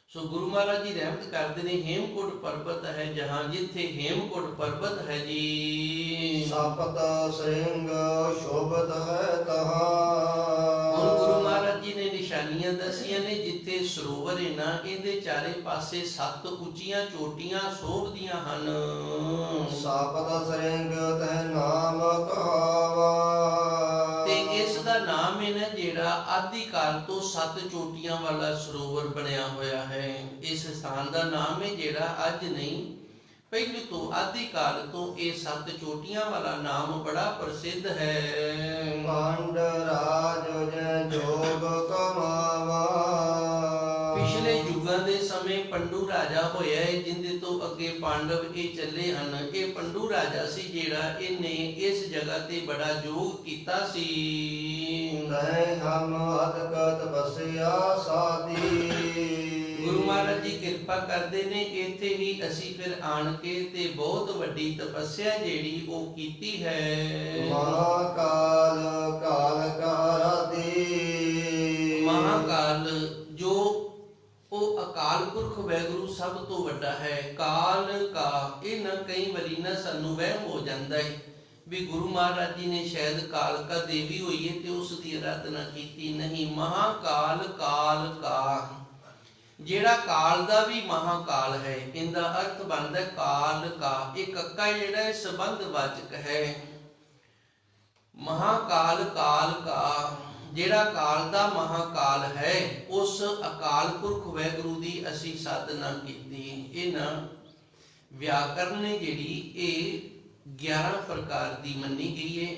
ਸੋ ਗੁਰੂ ਮਹਾਰਾਜ ਜੀ ਰਹਿਮਤ ਕਰਦੇ ਨੇ ਹੇਮਕੁੰਟ ਪਰਬਤ ਹੈ ਜਹਾਂ ਜਿੱਥੇ ਹੇਮਕੁੰਟ ਪਰਬਤ ਹੈ ਜੀ। ਸਪਤ ਸਿੰਘ ਸ਼ੋਭਤ ਹੈ ਹੁਣ ਤਹਾਂ ਗੁਰੂ ਮਹਾਰਾਜ ਜੀ ਨੇ ਨਿਸ਼ਾਨੀਆਂ ਦੱਸੀਆਂ ਨੇ ਜਿੱਥੇ ਸਰੋਵਰ ਹੈ ਨਾ ਇਹਦੇ ਚਾਰੇ ਪਾਸੇ ਸੱਤ ਉੱਚੀਆਂ ਚੋਟੀਆਂ ਸੋਭਦੀਆਂ ਹਨ। ਸਪਤ ਸਿੰਘ ਤੈ ਨਾਮ ਦਾ ਨਾਮ ਹੈ ਨਾ ਜਿਹੜਾ ਆਦਿ ਕਾਲ ਤੋਂ ਸੱਤ ਚੋਟੀਆਂ ਵਾਲਾ ਸਰੋਵਰ ਬਣਿਆ ਹੋਇਆ ਹੈ। ਇਸ ਸਥਾਨ ਦਾ ਨਾਮ ਹੈ ਜਿਹੜਾ ਅੱਜ ਨਹੀਂ ਪਹਿਲੇ ਤੋਂ ਆਦਿ ਕਾਲ ਤੋਂ ਇਹ ਸੱਤ ਚੋਟੀਆਂ ਵਾਲਾ ਨਾਮ ਬੜਾ ਪ੍ਰਸਿੱਧ ਹੈ। ਪਾਂਡ ਰਾਜ ਜੈ ਜੋਗ ਕਮਾਵਾ। ਪਿਛਲੇ ਯੁੱਗਾਂ ਦੇ ਸਮੇਂ ਪੰਡੂ ਰਾਜਾ ਹੋਇਆ ਹੈ ਜਿੰਦੇ ਪਾਂਡਵ ਇਹ ਚੱਲੇ ਹਨ ਇਹ ਪੰਡੂ ਰਾਜਾ ਸੀ ਜਿਹੜਾ ਇਹਨੇ ਇਸ ਜਗ੍ਹਾ ਤੇ ਬੜਾ ਯੋਗ ਕੀਤਾ ਸੀ। ਤੈ ਹਮ ਅਦਕ ਤਪਸਿਆ ਸਾਦੀ ਗੁਰੂ ਮਹਾਰਾਜ ਜੀ ਕਿਰਪਾ ਕਰਦੇ ਨੇ ਇੱਥੇ ਹੀ ਅਸੀਂ ਫਿਰ ਆਣ ਕੇ ਤੇ ਬਹੁਤ ਵੱਡੀ ਤਪੱਸਿਆ ਜਿਹੜੀ ਉਹ ਕੀਤੀ ਹੈ। ਮਹਾਕਾਲ ਕਾਲ ਕਾਰਾਦੀ ਮਹਾਕਾਲ ਜੋ ਉਹ ਅਕਾਲ ਪੁਰਖ ਵੈਗੁਰੂ ਸਭ ਤੋਂ ਵੱਡਾ ਹੈ। ਕਾਲ ਕਾ, ਇਹ ਨਾ ਕਈ ਵਾਰੀ ਨਾ ਸਾਨੂੰ ਵਹਿਮ ਹੋ ਜਾਂਦਾ ਹੈ ਵੀ ਗੁਰੂ ਮਹਾਰਾਜ ਜੀ ਨੇ ਸ਼ਾਇਦ ਕਾਲਕਾ ਦੇਵੀ ਹੋਈ ਹੈ ਤੇ ਉਸ ਦੀ ਆਰਾਧਨਾ ਕੀਤੀ। ਨਹੀਂ, ਮਹਾਕਾਲ ਕਾਲ ਕਾ। ਜਿਹੜਾ ਕਾਲ ਦਾ ਵੀ ਮਹਾਕਾਲ ਹੈ, ਇਹਦਾ ਅਰਥ ਬਣਦਾ ਕਾਲ ਕਾ। ਇਹ ਕੱਕਾ ਜਿਹੜਾ ਸੰਬੰਧ ਵਾਚਕ ਹੈ। ਮਹਾਕਾਲ ਕਾਲ ਕਾ। ਜਿਹੜਾ ਕਾਲ ਦਾ ਮਹਾਕਾਲ ਹੈ, ਉਸ ਅਕਾਲ ਪੁਰਖ ਵੈਗੁਰੂ ਦੀ ਅਸੀਂ ਸਾਧਨਾ ਕੀਤੀ। ਇਹ ਨਾ ਵਿਆਕਰਨ ਨੇ ਜਿਹੜੀ ਇਹ 11 ਪ੍ਰਕਾਰ ਦੀ ਮੰਨੀ ਗਈ ਹੈ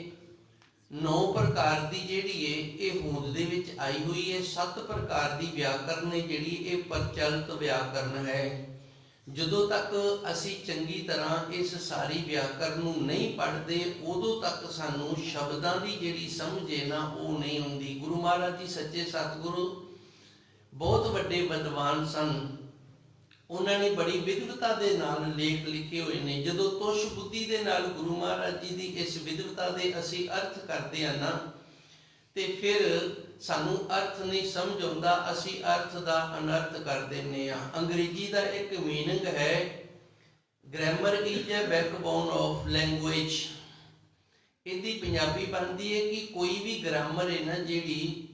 9 ਪ੍ਰਕਾਰ ਦੀ ਜਿਹੜੀ ਹੈ ਇਹ ਹੋਂਦ ਦੇ ਵਿੱਚ ਆਈ ਹੋਈ ਹੈ 7 ਪ੍ਰਕਾਰ ਦੀ ਵਿਆਕਰਨ ਨੇ ਜਿਹੜੀ ਇਹ ਪ੍ਰਚਲਿਤ ਵਿਆਕਰਨ ਹੈ। ਜਦੋਂ ਤੱਕ ਅਸੀਂ ਚੰਗੀ ਤਰ੍ਹਾਂ ਇਸ ਸਾਰੀ ਵਿਆਕਰਨ ਨੂੰ ਨਹੀਂ ਪੜ੍ਹਦੇ, ਉਦੋਂ ਤੱਕ ਸਾਨੂੰ ਸ਼ਬਦਾਂ ਦੀ ਜਿਹੜੀ ਸਮਝ ਹੈ ਨਾ, ਉਹ ਨਹੀਂ ਹੁੰਦੀ ਗੁਰੂ ਮਹਾਰਾਜ ਜੀ ਸੱਚੇ ਸਤਿਗੁਰੂ ਬਹੁਤ ਵੱਡੇ ਵਿਦਵਾਨ ਸਨ। ਉਹਨਾਂ ਨੇ ਬੜੀ ਵਿਦਵਤਾ ਦੇ ਨਾਲ ਲੇਖ ਲਿਖੇ ਹੋਏ ਨੇ। ਜਦੋਂ ਤੁਸ਼ ਬੁੱਧੀ ਦੇ ਨਾਲ ਗੁਰੂ ਮਹਾਰਾਜ ਜੀ ਦੀ ਇਸ ਵਿਦਵਤਾ ਦੇ ਅਸੀਂ ਅਰਥ ਕਰਦੇ ਆ ਨਾ, ਤੇ ਫਿਰ ਸਾਨੂੰ ਅਰਥ ਨਹੀਂ ਸਮਝ ਆਉਂਦਾ, ਅਸੀਂ ਅਰਥ ਦਾ ਅਨਰਥ ਕਰ ਦਿੰਨੇ ਆ ਅੰਗਰੇਜ਼ੀ ਦਾ ਇੱਕ ਮੀਨਿੰਗ ਹੈ grammar is a backbone of language ਇਹਦੀ ਪੰਜਾਬੀ ਬਣਦੀ ਹੈ ਕਿ ਕੋਈ ਵੀ ਗ੍ਰਾਮਰ ਹੈ ਨਾ, ਜਿਹੜੀ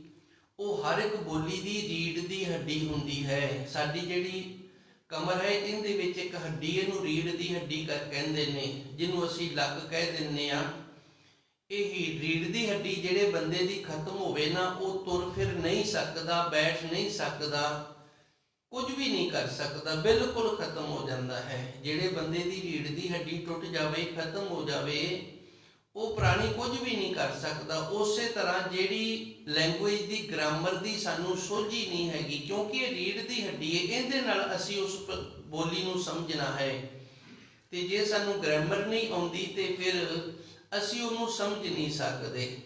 ਉਹ ਹਰ ਇੱਕ ਬੋਲੀ ਦੀ ਰੀੜ ਦੀ ਹੱਡੀ ਹੁੰਦੀ ਹੈ। ਸਾਡੀ ਜਿਹੜੀ ਕਮਰ ਹੈ, ਇਹਦੇ ਵਿੱਚ ਇੱਕ ਹੱਡੀ, ਇਹਨੂੰ ਰੀੜ ਦੀ ਹੱਡੀ ਕਰ ਕਹਿੰਦੇ ਨੇ, ਜਿਹਨੂੰ ਅਸੀਂ ਲੱਕ ਕਹਿ ਦਿੰਨੇ ਆ ਇਹ ਰੀੜ ਦੀ ਹੱਡੀ ਜਿਹੜੇ ਬੰਦੇ ਦੀ ਖਤਮ ਹੋਵੇ ਨਾ, ਉਹ ਤੁਰ ਫਿਰ ਨਹੀਂ ਸਕਦਾ, ਬੈਠ ਨਹੀਂ ਸਕਦਾ, ਕੁਝ ਵੀ ਨਹੀਂ ਕਰ ਸਕਦਾ, ਬਿਲਕੁਲ ਖਤਮ ਹੋ ਜਾਂਦਾ ਹੈ। ਜਿਹੜੇ ਬੰਦੇ ਦੀ ਰੀੜ ਦੀ ਹੱਡੀ ਟੁੱਟ ਜਾਵੇ, ਖਤਮ ਹੋ ਜਾਵੇ, ਉਹ ਪ੍ਰਾਣੀ ਕੁਝ ਵੀ ਨਹੀਂ ਕਰ ਸਕਦਾ। ਉਸੇ ਤਰ੍ਹਾਂ ਜਿਹੜੀ ਲੈਂਗੁਏਜ ਦੀ ਗ੍ਰਾਮਰ ਦੀ ਸਾਨੂੰ ਸੋਝੀ ਨਹੀਂ ਹੈਗੀ, ਕਿਉਂਕਿ ਇਹ ਰੀੜ ਦੀ ਹੱਡੀ ਹੈ, ਇਹਦੇ ਨਾਲ ਅਸੀਂ ਉਸ ਬੋਲੀ ਨੂੰ ਸਮਝਣਾ ਹੈ। ਤੇ ਜੇ ਸਾਨੂੰ ਗ੍ਰਾਮਰ ਨਹੀਂ ਆਉਂਦੀ, ਤੇ ਫਿਰ ਅਸੀਂ ਉਹਨੂੰ ਸਮਝ ਨਹੀਂ ਸਕਦੇ।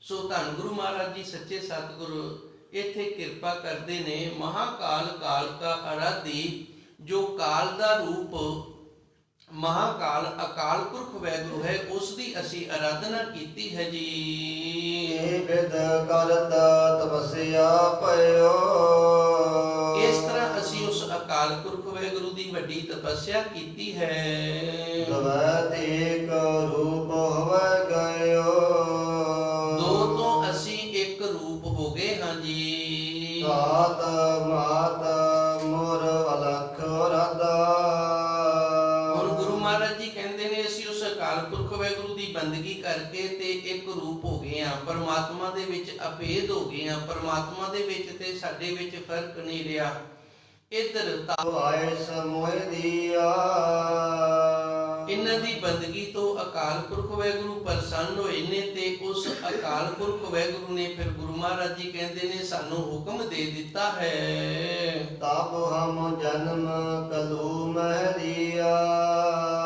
ਸੋ ਧੰਨ ਗੁਰੂ ਮਹਾਰਾਜ ਜੀ, ਸੱਚੇ ਸਤਿਗੁਰੂ, ਇੱਥੇ ਕਿਰਪਾ ਕਰਦੇ ਨੇ ਮਹਾਕਾਲ ਕਾਲ ਕਾ ਅਰਾਧੀ ਜੋ ਕਾਲ ਦਾ ਰੂਪ ਮਹਾਕਾਲ ਅਕਾਲ ਪੁਰਖ ਵੈਗੁਰੂ ਹੈ, ਉਸ ਦੀ ਅਸੀਂ ਆਰਾਧਨਾ ਕੀਤੀ ਹੈ ਜੀ। ਇਹ ਵਿਦ ਕਰਤ ਤਪਸਿਆ ਪਇਓ ਅਕਾਲ ਪੁਰਖ ਵੈਗੁਰੂ ਦੀ ਵੱਡੀ ਤਪੱਸਿਆ ਕੀਤੀ ਹੈ। ਤਵੈ ਏਕ ਰੂਪ ਹੋਵੇ ਗਇਓ। ਦੋ ਤੋਂ ਅਸੀਂ ਇੱਕ ਰੂਪ ਹੋ ਗਏ ਹਾਂ ਜੀ। ਸਾਤ ਮਾਤ ਮੋਰ ਅਲਖ ਰਦਾ ਹੁਣ ਗੁਰੂ ਮਹਾਰਾਜ ਜੀ ਕਹਿੰਦੇ ਨੇ ਅਸੀਂ ਉਸ ਅਕਾਲ ਪੁਰਖ ਵੈਗੁਰੂ ਦੀ ਬੰਦਗੀ ਕਰਕੇ ਤੇ ਇੱਕ ਰੂਪ ਹੋ ਗਏ ਆ ਪਰਮਾਤਮਾ ਦੇ ਵਿੱਚ ਅਭੇਦ ਹੋ ਗਏ ਆ ਪਰਮਾਤਮਾ ਦੇ ਵਿੱਚ ਤੇ ਸਾਡੇ ਵਿੱਚ ਫ਼ਰਕ ਨਹੀਂ ਰਿਹਾ। ਇਧਰ ਆਏ ਸਮੋਹ ਦੀਆ। ਇਹਨਾਂ ਦੀ ਬੰਦਗੀ ਤੋਂ ਅਕਾਲ ਪੁਰਖ ਵੈਗੁਰੂ ਪ੍ਰਸੰਨ ਹੋਏ ਨੇ ਤੇ ਉਸ ਅਕਾਲ ਪੁਰਖ ਵੈਗੁਰੂ ਨੇ ਫਿਰ ਗੁਰੂ ਮਹਾਰਾਜ ਜੀ ਕਹਿੰਦੇ ਨੇ ਸਾਨੂੰ ਹੁਕਮ ਦੇ ਦਿੱਤਾ ਹੈ। ਤਬ ਹਮ ਜਨਮ ਕਲੂ ਮਹਰੀਆ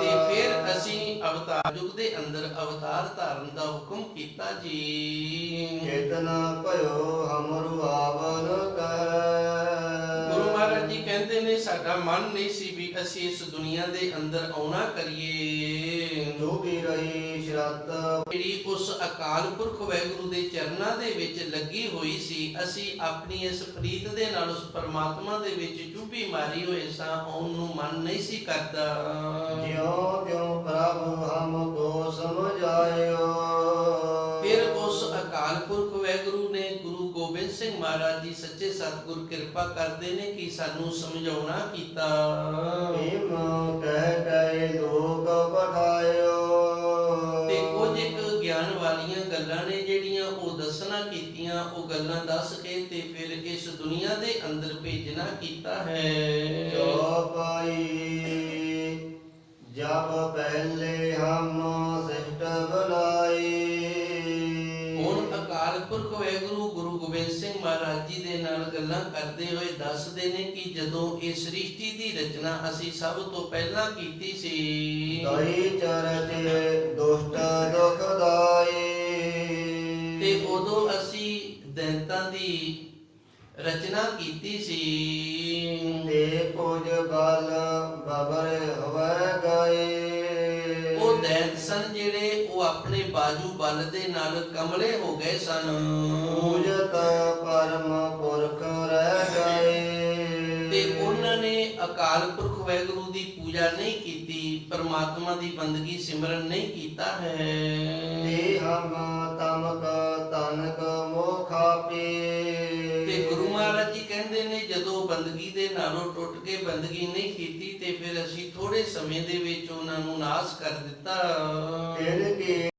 ਤੇ ਫਿਰ ਅਸੀਂ ਅਵਤਾਰ ਯੁਗ ਦੇ ਅੰਦਰ ਅਵਤਾਰ ਧਾਰਨ ਦਾ ਹੁਕਮ ਕੀਤਾ ਜੀ। ਚੇਤਨਾ ਭਇਓ ਹਮਰੁ ਆਵਨ ਕੈ। ਸਾਡਾ ਮਨ ਨਹੀਂ ਸੀ ਵੀ ਅਸੀਂ ਇਸ ਦੁਨੀਆ ਦੇ ਅੰਦਰ ਆਉਣਾ ਕਰੀਏ। ਵੀ ਰਹੀ ਸ਼ਰਤ। ਜਿਹੜੀ ਉਸ ਅਕਾਲ ਪੁਰਖ ਵੈਗੁਰੂ ਦੇ ਚਰਨਾਂ ਦੇ ਵਿੱਚ ਲੱਗੀ ਹੋਈ ਸੀ ਅਸੀਂ ਆਪਣੀ ਇਸ ਪ੍ਰੀਤ ਦੇ ਨਾਲ ਉਸ ਪਰਮਾਤਮਾ ਦੇ ਵਿੱਚ ਚੁੱਭੀ ਮਾਰੀ ਹੋਏ ਸਾਂ ਆਉਣ ਨੂੰ ਮਨ ਨਹੀਂ ਸੀ ਕਰਦਾ। ਜਿਉ ਜਿਉ ਪ੍ਰਭ ਹਮ ਕੋ ਸਮਝਾਇਓ। ਫਿਰ ਉਸ ਅਕਾਲ ਪੁਰਖ ਵੈਗੁਰੂ ਮਹਾਰਾਜ ਜੀ ਸੱਚੇ ਸਤਿਗੁਰ ਕਿਰਪਾ ਕਰਦੇ ਨੇ ਕਿ ਸਾਨੂੰ ਸਮਝਾਉਣਾ ਕੀਤਾ। ਭੀਮ ਕਹਿ ਕਹਿ ਲੋਕ ਪਠਾਇਓ। ਤੇ ਕੁਝ ਇੱਕ ਗਿਆਨ ਵਾਲੀਆਂ ਗੱਲਾਂ ਨੇ ਜਿਹੜੀਆਂ ਉਹ ਦੱਸਣਾ ਕੀਤੀਆਂ ਉਹ ਗੱਲਾਂ ਦੱਸ ਕੇ ਤੇ ਫਿਰ ਇਸ ਦੁਨੀਆ ਦੇ ਅੰਦਰ ਭੇਜਣਾ ਕੀਤਾ ਹੈ। ਜੋ ਪਾਈ ਜਬ ਪਹਿਲੇ ਹਮ ਗੱਲਾਂ ਕਰਦੇ ਹੋਏ ਦੱਸਦੇ ਨੇ ਕਿ ਜਦੋਂ ਇਹ ਸ੍ਰਿਸ਼ਟੀ ਦੀ ਰਚਨਾ ਅਸੀਂ ਸਭ ਤੋਂ ਪਹਿਲਾਂ ਕੀਤੀ ਸੀ ਦਈ ਚਰਚੇ ਦੁਸ਼ਟ ਦੁਖਦਾਈ ਤੇ ਉਦੋਂ ਅਸੀਂ ਦੈਂਤਾਂ ਦੀ ਰਚਨਾ ਕੀਤੀ ਸੀ। ਤੇ ਕੁਝ ਬਲ ਬਬਰ ਹੋਵੇ ਗਏ ਉਹ ਦੈਂਤ ਸਨ ਜਿਹੜੇ ਉਹ ਆਪਣੇ ਬਾਜੂ ਬਲ ਦੇ ਨਾਲ ਕਮਲੇ ਹੋ ਗਏ ਸਨ। ਪੂਜਤ ਪਰਮ ਅਕਾਲ ਪੁਰਖ ਵੈਗੁਰੂ ਦੀ ਪੂਜਾ ਨਹੀਂ ਕੀਤੀ ਪਰਮਾਤਮਾ ਦੀ ਬੰਦਗੀ ਸਿਮਰਨ ਨਹੀਂ ਕੀਤਾ ਹੈ। ਤੇ ਹਮ ਤਮਕ ਤਨਕ ਮੋਖਾ ਪੀ ਤੇ ਗੁਰੂ ਮਹਾਰਾਜ ਜੀ ਕਹਿੰਦੇ ਨੇ ਜਦੋਂ ਬੰਦਗੀ ਦੇ ਨਾਲੋਂ ਟੁੱਟ ਕੇ ਬੰਦਗੀ ਨਹੀਂ ਕੀਤੀ ਤੇ ਫਿਰ ਅਸੀਂ ਥੋੜੇ ਸਮੇਂ ਦੇ ਵਿੱਚ ਉਹਨਾਂ ਨੂੰ ਨਾਸ ਕਰ ਦਿੱਤਾ। ਤਿਨ ਕੀ